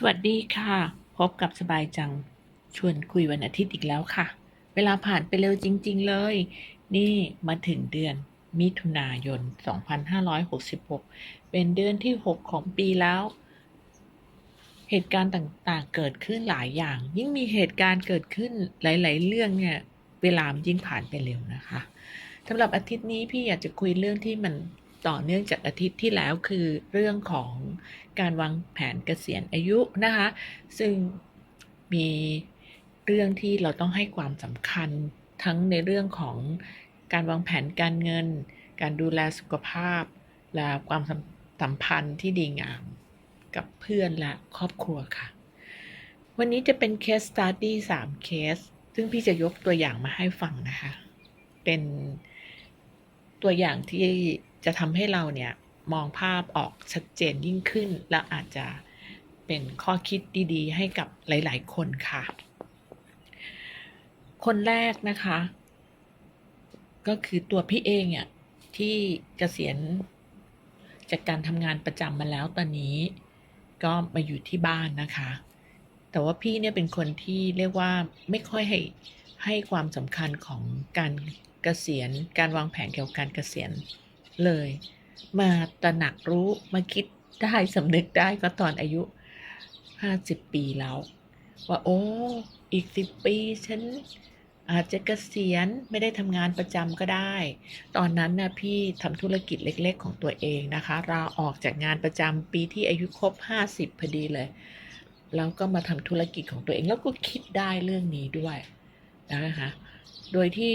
สวัสดีค่ะ พบกับสบายจัง ชวนคุยวันอาทิตย์อีกแล้วค่ะ เวลาผ่านไปเร็วจริง ๆ เลย นี่มาถึงเดือนมิถุนายน 2566 เป็นเดือนที่ 6 ของปีแล้ว เหตุการณ์ต่างๆ เกิดขึ้นหลายอย่าง ยิ่งมีเหตุการณ์เกิดขึ้นหลาย ๆ เรื่องเนี่ย เวลามยิ่งผ่านไปเร็วนะคะสำหรับอาทิตย์นี้พี่อยากจะคุยเรื่องที่มัน ต่อเนื่องจากอาทิตย์ที่แล้วคือเรื่องของการวางแผนเกษียณอายุนะคะ ซึ่งมีเรื่องที่เราต้องให้ความสำคัญทั้งในเรื่องของการวางแผนการเงิน การดูแลสุขภาพ และความสัมพันธ์ที่ดีงามกับเพื่อนและครอบครัวค่ะ วันนี้จะเป็นเคส s ต u d y 3เคส ซึ่งพี่จะยกตัวอย่างมาให้ฟังนะคะ เป็นตัวอย่างที่ จะทำให้เราเนี่ยมองภาพออกชัดเจนยิ่งขึ้น และอาจจะเป็นข้อคิดดีๆ ให้กับหลายๆ คนค่ะ คนแรกนะคะ ก็คือตัวพี่เองอะที่เกษียณจากการทำงานประจำมาแล้วตอนนี้ ก็มาอยู่ที่บ้านนะคะ แต่ว่าพี่เนี่ยเป็นคนที่เรียกว่าไม่ค่อยให้ให้ความสำคัญของการเกษียณ การวางแผนเกี่ยวกับการเกษียณ เลย มาตระหนักรู้มาคิดได้สำนึกได้ก็ตอนอายุ50ปีแล้ว ว่าโอ้ อีก10ปีฉันอาจจะเกษียณไม่ได้ทำงานประจำก็ได้ ตอนนั้นนะพี่ทำธุรกิจเล็ก ๆ ของตัวเองนะคะลาออกจากงานประจำปีที่อายุครบ 50พอดีเลย แล้วก็มาทำธุรกิจของตัวเองแล้วก็คิดได้เรื่องนี้ด้วยนะคะ โดยที่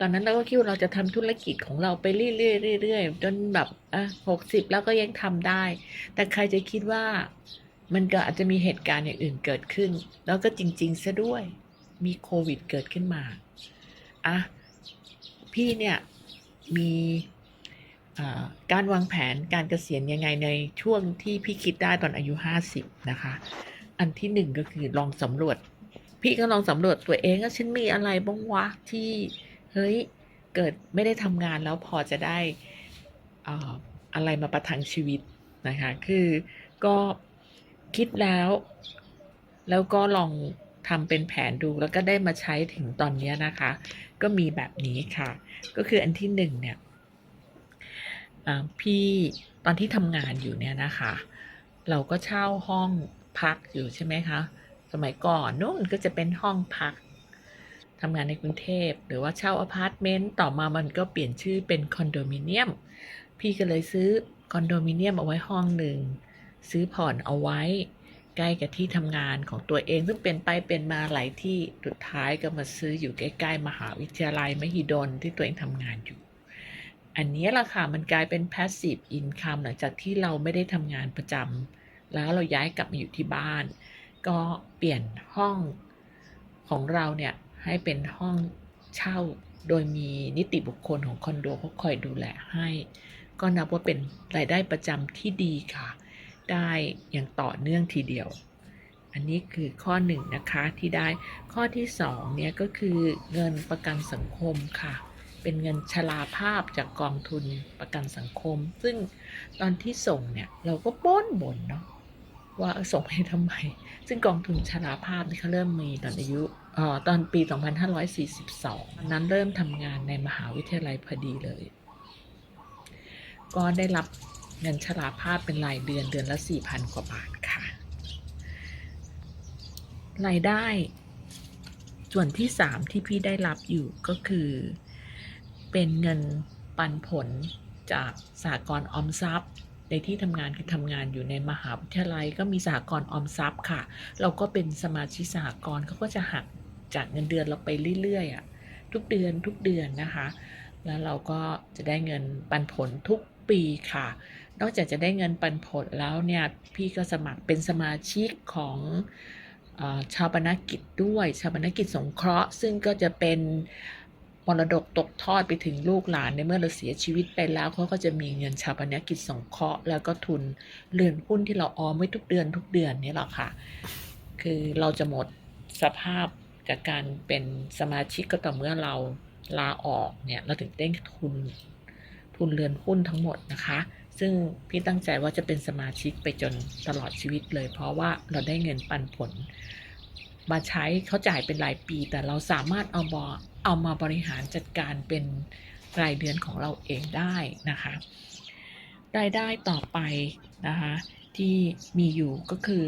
ตอนนั้นเราก็คิดว่าเราจะทำธุรกิจของเราไปเรื่อยๆเรื่อยๆจนแบบอะหกสิบแล้วก็ยังทำได้ แต่ใครจะคิดว่ามันก็อาจจะมีเหตุการณ์อย่างอื่นเกิดขึ้น แล้วก็จริง ๆ ซะด้วยมีโควิดเกิดขึ้นมาอะพี่เนี่ยมีการวางแผนการเกษียณยังไงในช่วงที่พี่คิดได้ตอนอายุ 50 นะคะ อันที่หนึ่งก็คือลองสำรวจ พี่ก็ลองสำรวจตัวเองว่าฉันมีอะไรบ้างวะที่เฮ้ยเกิดไม่ได้ทำงานแล้วพอจะได้อะไรมาประทังชีวิตนะคะคือก็คิดแล้ว แล้วก็ลองทำเป็นแผนดูแล้วก็ได้มาใช้ถึงตอนนี้นะคะ ก็มีแบบนี้ค่ะ ก็คืออันที่หนึ่งเนี่ยพี่ตอนที่ทำงานอยู่เนี่ยนะคะ เราก็เช่าห้องพักอยู่ใช่ไหมคะ สมัยก่อนนู่นก็จะเป็นห้องพักทำงานในกรุงเทพ หรือว่าเช่าอพาร์ตเมนต์ต่อมามันก็เปลี่ยนชื่อเป็นคอนโดมิเนียม พี่ก็เลยซื้อคอนโดมิเนียมเอาไว้ห้องหนึ่ง ซื้อผ่อนเอาไว้ ใกล้กับที่ทำงานของตัวเอง ซึ่งเป็นไปเป็นมาหลายที่สุดท้ายก็มาซื้ออยู่ใกล้ ๆ มหาวิทยาลัยมหิดลที่ตัวเองทำงานอยู่ อันนี้ล่ะค่ะมันกลายเป็น passive income หลังจากที่เราไม่ได้ทำงานประจำแล้วเราย้ายกลับมาอยู่ที่บ้าน ก็เปลี่ยนห้องของเราเนี่ยให้เป็นห้องเช่าโดยมีนิติบุคคลของคอนโดเขาคอยดูแลให้ ก็นับว่าเป็นรายได้ประจำที่ดีค่ะ ได้อย่างต่อเนื่องทีเดียว อันนี้คือข้อหนึ่งนะคะที่ได้ข้อที่สองเนี่ยก็คือเงินประกันสังคมค่ะ เป็นเงินชราภาพจากกองทุนประกันสังคม ซึ่งตอนที่ส่งเนี่ยเราก็บ่นบ่นเนาะ ว่าส่งให้ทำไม ซึ่งกองทุนชราภาพนี่เขาเริ่มมีตอนอายุออตอนปี 2542 นั้นเริ่มทำงานในมหาวิทยาลัยพอดีเลย ก็ได้รับเงินชราภาพเป็นรายเดือนเดือนละ 4,000 กว่าบาทค่ะ รายได้ส่วนที่ 3 ที่พี่ได้รับอยู่ก็คือ เป็นเงินปันผลจากสหกรออมทรัพย์ ในที่ทำงานคือทำงานอยู่ในมหาวิทยาลัยก็มีสหกรณ์ออมทรัพย์ค่ะ เราก็เป็นสมาชิกสหกรณ์เขาก็จะหักจากเงินเดือนเราไปเรื่อยๆอะทุกเดือนทุกเดือนนะคะ แล้วเราก็จะได้เงินปันผลทุกปีค่ะ นอกจากจะได้เงินปันผลแล้วเนี่ยพี่ก็สมัครเป็นสมาชิกของอชาวบนกิจด้วยชาวบนกิจสงเคราะห์ ซึ่งก็จะเป็น มรดกตกทอดไปถึงลูกหลานในเมื่อเราเสียชีวิตไปแล้วเขาก็จะมีเงินชาปนกิจสงเคราะห์แล้วก็ทุนเรือนหุ้นที่เราออมไว้ทุกเดือนทุกเดือนนี่แหละค่ะ คือเราจะหมดสภาพจากการเป็นสมาชิกก็ต่อเมื่อเราลาออกเนี่ยเราถึงได้ทุนทุนเรือนหุ้นทั้งหมดนะคะ ซึ่งพี่ตั้งใจว่าจะเป็นสมาชิกไปจนตลอดชีวิตเลย เพราะว่าเราได้เงินปันผล มาใช้เขาจ่ายเป็นรายปี แต่เราสามารถเอาบอเอามาบริหารจัดการเป็นรายเดือนของเราเองได้นะคะรายได้ต่อไปนะคะที่มีอยู่ก็คือ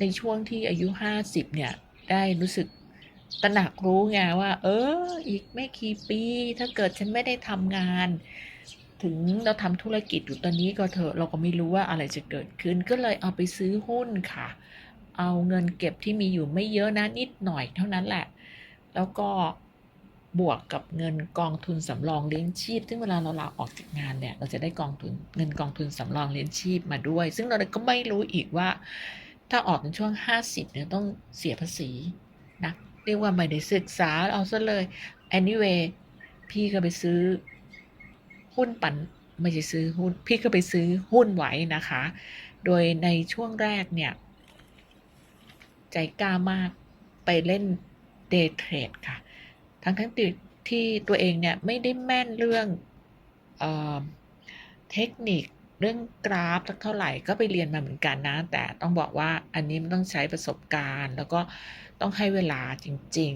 ในช่วงที่อายุ 50 เนี่ย ได้รู้สึกตระหนักรู้ไงว่า เออ อีกไม่กี่ปี ถ้าเกิดฉันไม่ได้ทำงาน ถึงเราทำธุรกิจอยู่ตอนนี้ก็เถอะเราก็ไม่รู้ว่าอะไรจะเกิดขึ้น ก็เลยเอาไปซื้อหุ้นค่ะ เอาเงินเก็บที่มีอยู่ไม่เยอะนะนิดหน่อยเท่านั้นแหละ แล้วก็บวกกับเงินกองทุนสำรองเลี้ยงชีพ ซึ่งเวลาเราลาออกจากงานเนี่ย เราจะได้กองทุนเงินกองทุนสำรองเลี้ยงชีพมาด้วย ซึ่งเราก็ไม่รู้อีกว่า ถ้าออกในช่วง 50เนี่ยต้องเสียภาษีนะเรียกว่าไม่ได้ศึกษาเอาซะเลย anyway พี่ก็ไปซื้อหุ้นปันไม่ใช่ซื้อหุ้น พี่ก็ไปซื้อหุ้นไว้นะคะ โดยในช่วงแรกเนี่ย ใจกล้ามากไปเล่นเดย์เทรดค่ะ ทั้งทั้งที่ที่ตัวเองเนี่ยไม่ได้แม่นเรื่องเออเทคนิคเรื่องกราฟสักเท่าไหร่ก็ไปเรียนมาเหมือนกันนะ แต่ต้องบอกว่าอันนี้มันต้องใช้ประสบการณ์ แล้วก็ต้องให้เวลาจริง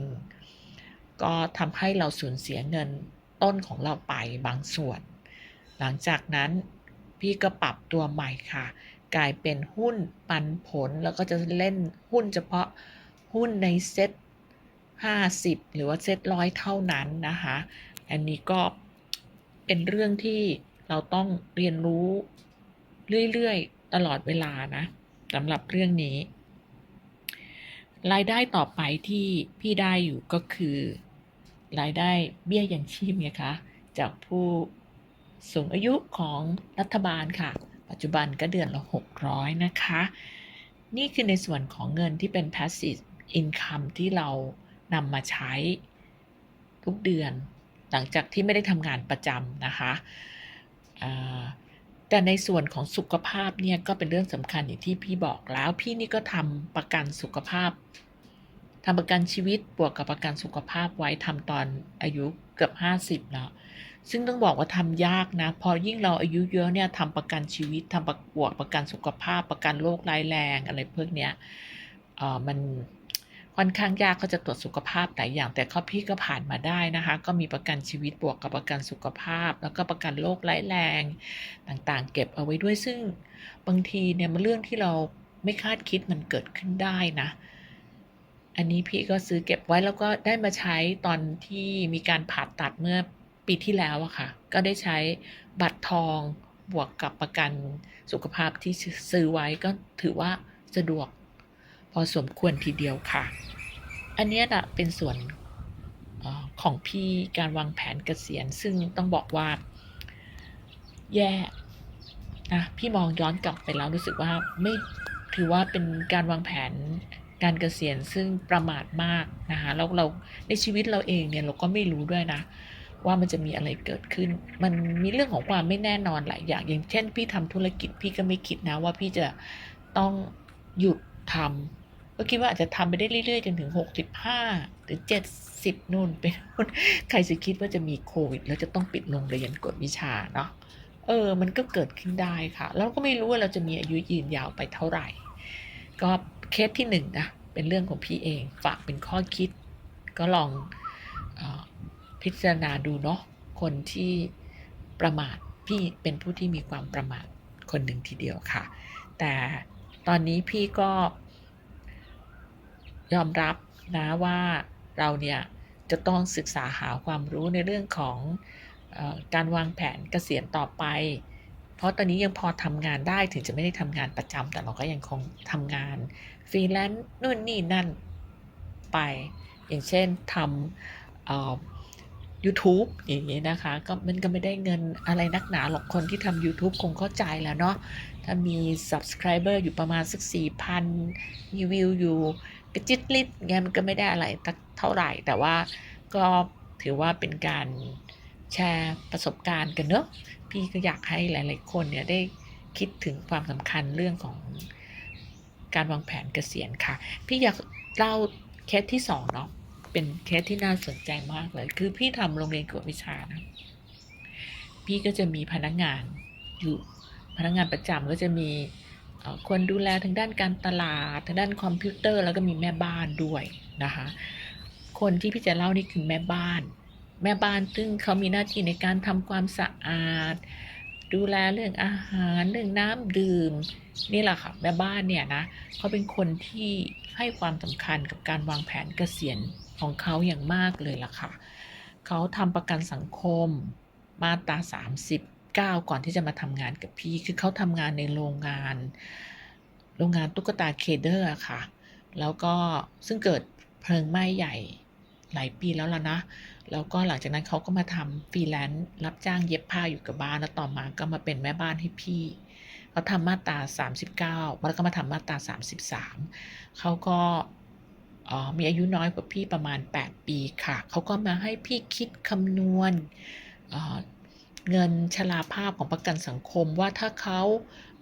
ๆ ก็ทำให้เราสูญเสียเงินต้นของเราไปบางส่วน หลังจากนั้นพี่ก็ปรับตัวใหม่ค่ะ กลายเป็นหุ้นปันผล แล้วก็จะเล่นหุ้นเฉพาะหุ้นในเซ็ต50 หรือว่าเซ็ตร้อยเท่านั้นนะคะ อันนี้ก็เป็นเรื่องที่เราต้องเรียนรู้เรื่อยๆ ตลอดเวลานะสำหรับเรื่องนี้ รายได้ต่อไปที่พี่ได้อยู่ก็คือ รายได้เบี้ยยังชีพไงคะ จากผู้สูงอายุของรัฐบาลค่ะ ปัจจุบันก็เดือนละ 600 นะคะ นี่คือในส่วนของเงินที่เป็น passive income ที่เรานำมาใช้ทุกเดือน หลังจากที่ไม่ได้ทำงานประจำนะคะแต่ในส่วนของสุขภาพเนี่ยก็เป็นเรื่องสำคัญอย่างที่พี่บอกแล้ว พี่นี่ก็ทำประกันสุขภาพทำประกันชีวิตบวกกับประกันสุขภาพไว้ทำตอนอายุเกือบ 50แล้ว ซึ่งต้องบอกว่าทำยากนะ พอยิ่งเราอายุเยอะเนี่ยทำประกันชีวิตทำประบวกประกันสุขภาพ ประกันโรคร้ายแรงอะไรพวกเนี้ยเออมันค่อนข้างยากเขาจะตรวจสุขภาพหลายอย่าง แต่ข้อพี่ก็ผ่านมาได้นะคะ ก็มีประกันชีวิตบวกกับประกันสุขภาพ แล้วก็ประกันโรคร้ายแรงต่างๆ เก็บเอาไว้ด้วยซึ่งบางทีเนี่ยมันเรื่องที่เราไม่คาดคิดมันเกิดขึ้นได้นะ อันนี้พี่ก็ซื้อเก็บไว้แล้วก็ได้มาใช้ตอนที่มีการผ่าตัดเมื่อ ปีที่แล้วอะค่ะ ก็ได้ใช้บัตรทองบวกกับประกันสุขภาพที่ซื้อไว้ก็ถือว่าสะดวกพอสมควรทีเดียวค่ะ อันนี้นะเป็นส่วนอของพี่การวางแผนเกษียณ ซึ่งต้องบอกว่า แย่นะพี่มองย้อนกลับไปแล้วรู้สึกว่าไม่ถือว่าเป็นการวางแผนการเกษียณซึ่งประมาทมากนะคะแล้วเราในชีวิตเราเองเนี่ยเราก็ไม่รู้ด้วยนะ ว่ามันจะมีอะไรเกิดขึ้น มันมีเรื่องของความไม่แน่นอนหลายอย่าง อย่างเช่น พี่ทำธุรกิจพี่ก็ไม่คิดนะว่าพี่จะต้องหยุดทำก็คิดว่าอาจจะทำไปได้เรื่อยๆจนถึง 65 หรือ 70 นู่นเป็นใครจะคิดว่าจะมีโควิด แล้วจะต้องปิดโรงเรียนกดวิชาเนาะ เออ มันก็เกิดขึ้นได้ค่ะ แล้วก็ไม่รู้ว่าเราจะมีอายุยืนยาวไปเท่าไหร่ ก็เคสที่หนึ่งนะ เป็นเรื่องของพี่เอง ฝากเป็นข้อคิด ก็ลอง พิจารณาดูเนาะคนที่ประมาทพี่เป็นผู้ที่มีความประมาทคนหนึ่งทีเดียวค่ะ แต่ตอนนี้พี่ก็ยอมรับนะว่าเราเนี่ยจะต้องศึกษาหาความรู้ในเรื่องของอการวางแผนเกษียณต่อไป เพราะตอนนี้ยังพอทำงานได้ถึงจะไม่ได้ทำงานประจำแต่เราก็ยังคงทำงานฟรีแลนซ์นู่นนี่นั่นไป อย่างเช่นทำ ยูทูบอย่างนี้นะคะ ก็มันก็ไม่ได้เงินอะไรนักหนาหรอกคนที่ทำ YouTube คงเข้าใจแล้วเนาะ ถ้ามี subscriber อยู่ประมาณสัก 4,000มีวิวอยู่กระจิตลิดไงมันก็ไม่ได้อะไรเท่าไหร่ แต่ว่าก็ถือว่าเป็นการแชร์ประสบการณ์กันเนอะ พี่ก็อยากให้หลาย ๆ คนเนี่ยได้คิดถึงความสำคัญเรื่องของการวางแผนเกษียณค่ะ พี่อยากเล่าเคสที่สองเนาะ เป็นเคสที่น่าสนใจมากเลย คือพี่ทำโรงเรียนกวดวิชานะ พี่ก็จะมีพนักงานอยู่พนักงานประจำก็จะมีคนดูแลทางด้านการตลาดทางด้านคอมพิวเตอร์แล้วก็มีแม่บ้านด้วยนะคะ คนที่พี่จะเล่านี่คือแม่บ้าน แม่บ้านซึ่งเขามีหน้าที่ในการทำความสะอาด ดูแลเรื่องอาหารเรื่องน้ำดื่ม นี่แหละค่ะแม่บ้านเนี่ยนะเขาเป็นคนที่ให้ความสำคัญกับการวางแผนเกษียณ ของเขาอย่างมากเลยล่ะค่ะ เขาทำประกันสังคมมาตรา39 ก่อนที่จะมาทำงานกับพี่ คือเขาทำงานในโรงงาน โรงงานตุ๊กตาเคเดอร์อะค่ะ แล้วก็ซึ่งเกิดเพลิงไหม้ใหญ่หลายปีแล้วล่ะนะ แล้วก็หลังจากนั้นเขาก็มาทำฟรีแลนซ์รับจ้างเย็บผ้าอยู่กับบ้าน แล้วต่อมาก็มาเป็นแม่บ้านให้พี่เขาทำมาตรา39 แล้วก็มาทำมาตรา33เขาก็ มีอายุน้อยกว่าพี่ประมาณ 8 ปีค่ะ เขาก็มาให้พี่คิดคำนวณเเงินชราภาพของประกันสังคมว่าถ้าเขา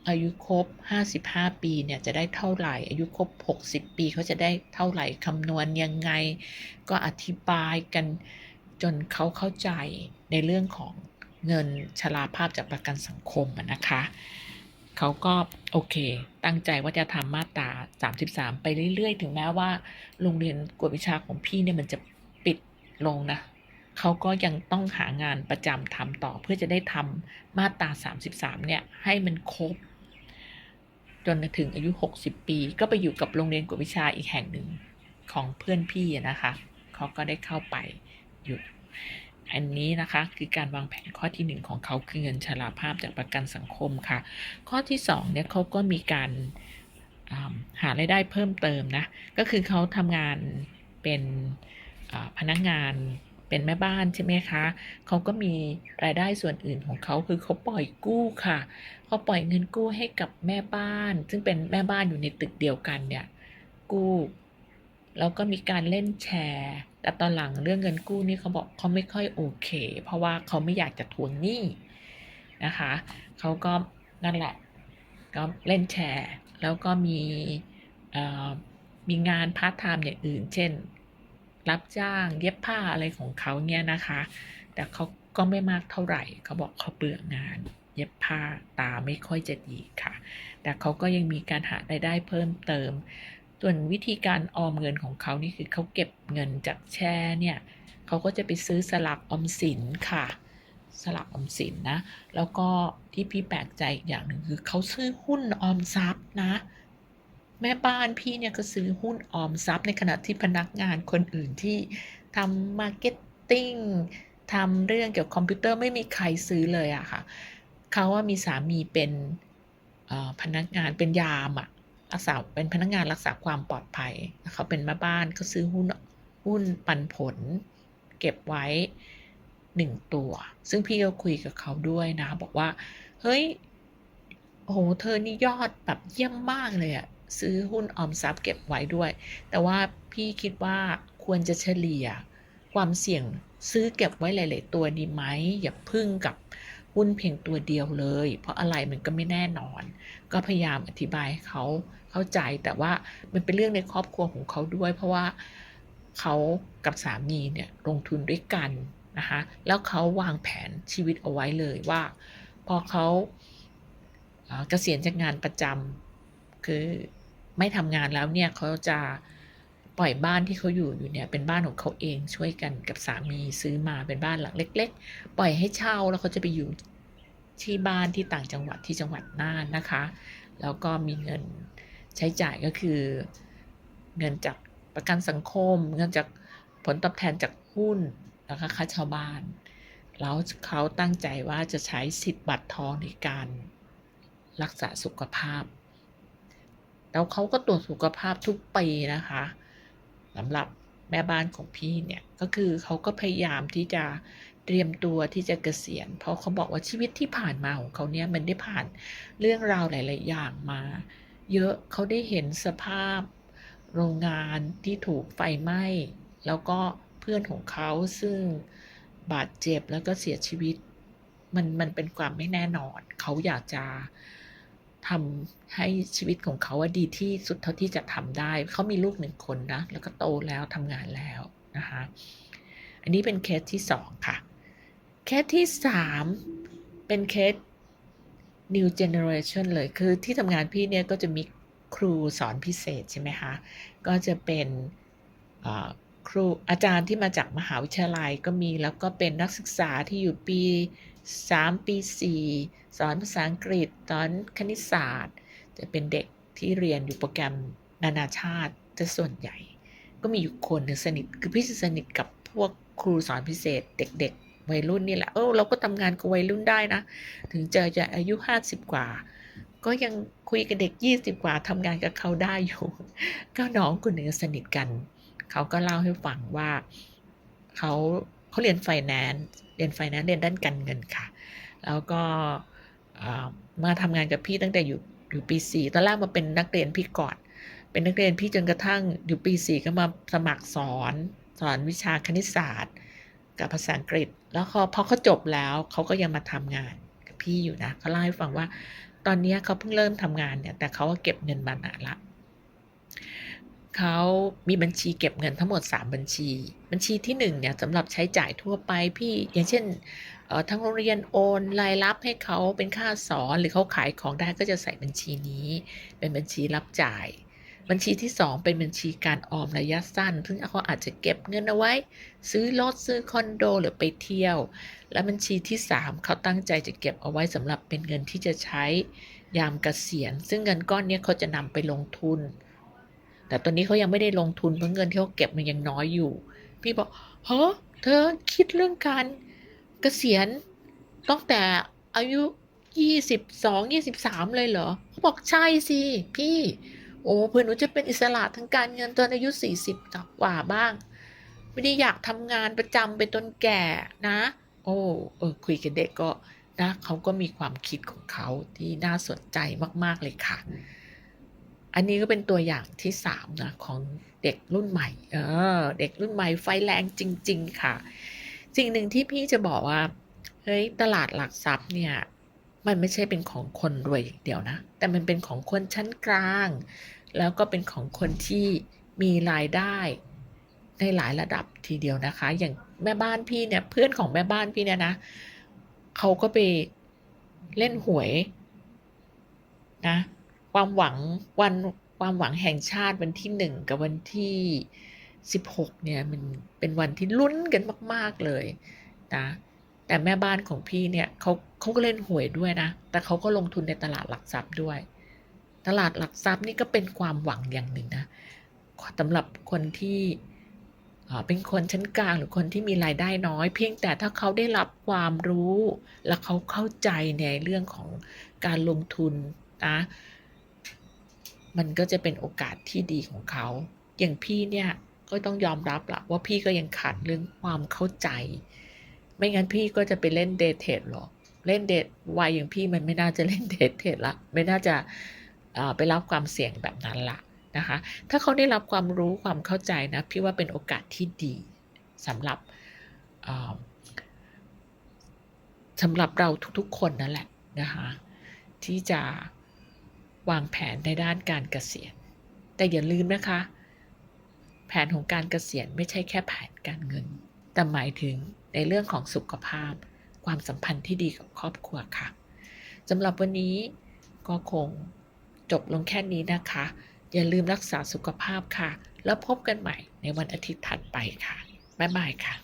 อายุครบ 55 ปีเนี่ยจะได้เท่าไหร่ อายุครบ 60 ปีเขาจะได้เท่าไหร่คำนวณยังไง ก็อธิบายกันจนเขาเข้าใจในเรื่องของเงินชราภาพจากประกันสังคมนะคะ เขาก็โอเค ตั้งใจว่าจะทำมาตรา 33 ไปเรื่อยๆ ถึงแม้ว่า โรงเรียนกวดวิชาของพี่เนี่ยมันจะปิดลงนะเขาก็ยังต้องหางานประจำทำต่อเพื่อจะได้ทำมาตรา 33 เนี่ย ให้มันครบ จนถึงอายุ 60 ปี ก็ไปอยู่กับโรงเรียนกวดวิชาอีกแห่งหนึ่งของเพื่อนพี่นะคะ เขาก็ได้เข้าไปอยู่ อันนี้นะคะคือการวางแผนข้อที่หนึ่งของเขาคือเงินชราภาพจากประกันสังคมค่ะ ข้อที่สองเนี่ยเขาก็มีการอ่าหารายได้เพิ่มเติมนะ ก็คือเขาทำงานเป็นพนักงานเป็นแม่บ้านใช่ไหมคะ เขาก็มีรายได้ส่วนอื่นของเขาคือเขาปล่อยกู้ค่ะ เขาปล่อยเงินกู้ให้กับแม่บ้าน ซึ่งเป็นแม่บ้านอยู่ในตึกเดียวกันเนี่ยกู้ แล้วก็มีการเล่นแชร์ แต่ตอนหลังเรื่องเงินกู้นี่เขาบอกเขาไม่ค่อยโอเค เพราะว่าเขาไม่อยากจะทวงหนี้นะคะเขาก็นั่นแหละก็เล่นแชร์ แล้วก็มีมีงานพาร์ทไทม์อย่างอื่น เช่น รับจ้างเย็บผ้าอะไรของเขาเนี่ยนะคะ แต่เขาก็ไม่มากเท่าไหร่เขาบอกเขาเบื่องาน เย็บผ้าตาไม่ค่อยจะดีค่ะ แต่เขาก็ยังมีการหารายได้เพิ่มเติม ส่วนวิธีการออมเงินของเขานี่คือเขาเก็บเงินจากแชร์เนี่ยเขาก็จะไปซื้อสลักออมสินค่ะ สลักออมสินนะ แล้วก็ที่พี่แปลกใจอีกอย่างหนึ่งคือเขาซื้อหุ้นออมทรัพย์นะ แม่บ้านพี่เนี่ยก็ซื้อหุ้นออมทรัพย์ในขณะที่พนักงานคนอื่นที่ทำมาร์เก็ตติ้งทำเรื่องเกี่ยวกับคอมพิวเตอร์ไม่มีใครซื้อเลยอะค่ะเขาว่ามีสามีเป็นพนักงานเป็นยามอะ รักษาเป็นพนักงานรักษาความปลอดภัยเขาเป็นแม่บ้านเขาซื้อหุ้นหุ้นปันผล เก็บไว้หนึ่งตัว ซึ่งพี่ก็คุยกับเขาด้วยนะ บอกว่า เฮ้ยโอ้โหเธอนี่ยอดแบบเยี่ยมมากเลยอะซื้อหุ้นออมทรัพย์เก็บไว้ด้วย แต่ว่าพี่คิดว่าควรจะเฉลี่ยความเสี่ยงซื้อเก็บไว้หลาย ๆ ตัวดีไหมอย่าพึ่งกับหุ้นเพียงตัวเดียวเลย เพราะอะไรมันก็ไม่แน่นอน ก็พยายามอธิบายเขา เข้าใจแต่ว่ามันเป็นเรื่องในครอบครัวของเขาด้วย เพราะว่าเขากับสามีเนี่ยลงทุนด้วยกันนะคะแล้วเขาวางแผนชีวิตเอาไว้เลยว่า พอเขาเกษียณจากงานประจำคือไม่ทำงานแล้วเนี่ยเขาจะปล่อยบ้านที่เขาอยู่อยู่เนี่ยเป็นบ้านของเขาเองช่วยกันกับสามีซื้อมาเป็นบ้านหลังเล็ก ๆ ปล่อยให้เช่าแล้วเขาจะไปอยู่ที่บ้านที่ต่างจังหวัดที่จังหวัดน่านนะคะ แล้วก็มีเงิน ใช้จ่ายก็คือ เงินจากประกันสังคม เงินจากผลตอบแทนจากหุ้นแล้วก็ค่าช่าบ้าน แล้วเขาตั้งใจว่าจะใช้สิทธิ์บัตรทองในการรักษาสุขภาพ แล้วเขาก็ตรวจสุขภาพทุกปีนะคะสำหรับแม่บ้านของพี่เนี่ยก็คือเขาก็พยายามที่จะเตรียมตัวที่จะเกษียณ เพราะเขาบอกว่าชีวิตที่ผ่านมาของเขาเนี่ยมันได้ผ่านเรื่องราวหลาย ๆ อย่างมา เยอะเขาได้เห็นสภาพโรงงานที่ถูกไฟไหม้ แล้วก็เพื่อนของเขาซึ่งบาดเจ็บแล้วก็เสียชีวิต มันมันเป็นความไม่แน่นอน เขาอยากจะทำให้ชีวิตของเขาาดีที่สุดเท่าที่จะทำได้ เขามีลูกหนึ่งคนนะ แล้วก็โตแล้วทำงานแล้วนะคะ อันนี้เป็นเคสที่สองค่ะ เคสที่สามเป็นเคส new generation เลยคือที่ทำงานพี่เนี่ยก็จะมีครูสอนพิเศษใช่ไหมคะก็จะเป็นครูอาจารย์ที่มาจากมหาวิทยาลัยก็มีแล้วก็เป็นนักศึกษาที่อยู่ปี 3 ปี 4 สอนภาษาอังกฤษสอนคณิตศาสตร์ จะเป็นเด็กที่เรียนอยู่โปรแกรมนานาชาติจะส่วนใหญ่ ก็มีอยู่คนหนึ่งสนิทคือพี่สนิทกับพวกครูสอนพิเศษเด็กๆ วัยรุ่นนี่แหละ เออเราก็ทำงานกับวัยรุ่นได้นะ ถึงจะจะอายุ50กว่า ก็ยังคุยกับเด็ก20กว่าทำงานกับเขาได้อยู่ ก็น้องคนหนึ่งสนิทกัน เขาก็เล่าให้ฟังว่าเขาเขาเรียนไฟแนนซ์เรียนไฟแนนซ์เรียนด้านการเงินค่ะ แล้วก็มาทำงานกับพี่ตั้งแต่อยู่อยู่ปีสี่ตอนแรกมาเป็นนักเรียนพี่ก่อน เป็นนักเรียนพี่จนกระทั่งอยู่ปีสี่ก็มาสมัครสอนสอนวิชาคณิตศาสตร์ กับภาษาอังกฤษ แล้วพอเขาจบแล้วเขาก็ยังมาทำงานกับพี่อยู่นะเขาเล่าให้ฟังว่า ตอนนี้เขาเพิ่งเริ่มทำงานเนี่ย แต่เขาก็เก็บเงินมานานละเขามีบัญชีเก็บเงินทั้งหมด 3 บัญชี บัญชีที่1เนี่ยสำหรับใช้จ่ายทั่วไปพี่อย่างเช่นทั้งโรงเรียนโอนรายรับให้เขาเป็นค่าสอนหรือเขาขายของได้ก็จะใส่บัญชีนี้ เป็นบัญชีรับจ่าย บัญชีที่ 2 เป็นบัญชีการออมระยะสั้น ซึ่งเขาอาจจะเก็บเงินเอาไว้ ซื้อรถซื้อคอนโดหรือไปเที่ยว และบัญชีที่ 3 เขาตั้งใจจะเก็บเอาไว้สำหรับเป็นเงินที่จะใช้ยามเกษียณ ซึ่งเงินก้อนนี้เขาจะนำไปลงทุน แต่ตอนนี้เขายังไม่ได้ลงทุนเพราะเงินที่เขาเก็บมันยังน้อยอยู่ พี่บอกเฮ้อเธอคิดเรื่องการเกษียณตั้งแต่อายุยี่สิบสองยี่สิบสามเลยเหรอเขาบอกใช่สิพี่ โอ้เพื่อนหนูจะเป็นอิสระทางการเงินตอนอายุสี่สิบกว่าบ้าง ไม่ได้อยากทำงานประจำไปจนแก่นะ โอ้เออคุยกับเด็กก็นะเขาก็มีความคิดของเขาที่น่าสนใจมาก ๆ เลยค่ะ อันนี้ก็เป็นตัวอย่างที่สามนะของเด็กรุ่นใหม่ เออ เด็กรุ่นใหม่ไฟแรงจริง ๆ ค่ะ สิ่งหนึ่งที่พี่จะบอกว่า เฮ้ย ตลาดหลักทรัพย์เนี่ยมันไม่ใช่เป็นของคนรวยอย่างเดียวนะ แต่มันเป็นของคนชั้นกลาง แล้วก็เป็นของคนที่มีรายได้ในหลายระดับทีเดียวนะคะ อย่างแม่บ้านพี่เนี่ยเพื่อนของแม่บ้านพี่เนี่ยนะเขาก็ไปเล่นหวยนะความหวังวันความหวังแห่งชาติวันที่หนึ่งกับวันที่สิบหกเนี่ยมันเป็นวันที่ลุ้นกันมาก ๆเลยนะแต่แม่บ้านของพี่เนี่ยเขาเขาก็เล่นหวยด้วยนะ แต่เขาก็ลงทุนในตลาดหลักทรัพย์ด้วย ตลาดหลักทรัพย์นี่ก็เป็นความหวังอย่างหนึ่งนะสำหรับคนที่เป็นคนชั้นกลางหรือคนที่มีรายได้น้อย เพียงแต่ถ้าเขาได้รับความรู้และเขาเข้าใจในเรื่องของการลงทุนนะมันก็จะเป็นโอกาสที่ดีของเขา อย่างพี่เนี่ยก็ต้องยอมรับละว่าพี่ก็ยังขาดเรื่องความเข้าใจ ไม่งั้นพี่ก็จะไปเล่นเดทเทรดหรอกเล่นเดทวัยอย่างพี่มันไม่น่าจะเล่นเดทเทรดละไม่น่าจะ ไปรับความเสี่ยงแบบนั้นละนะคะ ถ้าเขาได้รับความรู้ความเข้าใจนะพี่ว่าเป็นโอกาสที่ดีสำหรับสำหรับเราทุกๆคนนั่นแหละนะคะที่จะวางแผนในด้านการเกษียณ แต่อย่าลืมนะคะ แผนของการเกษียณไม่ใช่แค่แผนการเงิน แต่หมายถึงในเรื่องของสุขภาพ ความสัมพันธ์ที่ดีกับครอบครัวค่ะสำหรับวันนี้ก็คง จบลงแค่นี้นะคะ อย่าลืมรักษาสุขภาพค่ะ แล้วพบกันใหม่ในวันอาทิตย์ถัดไปค่ะ บ๊ายบายค่ะ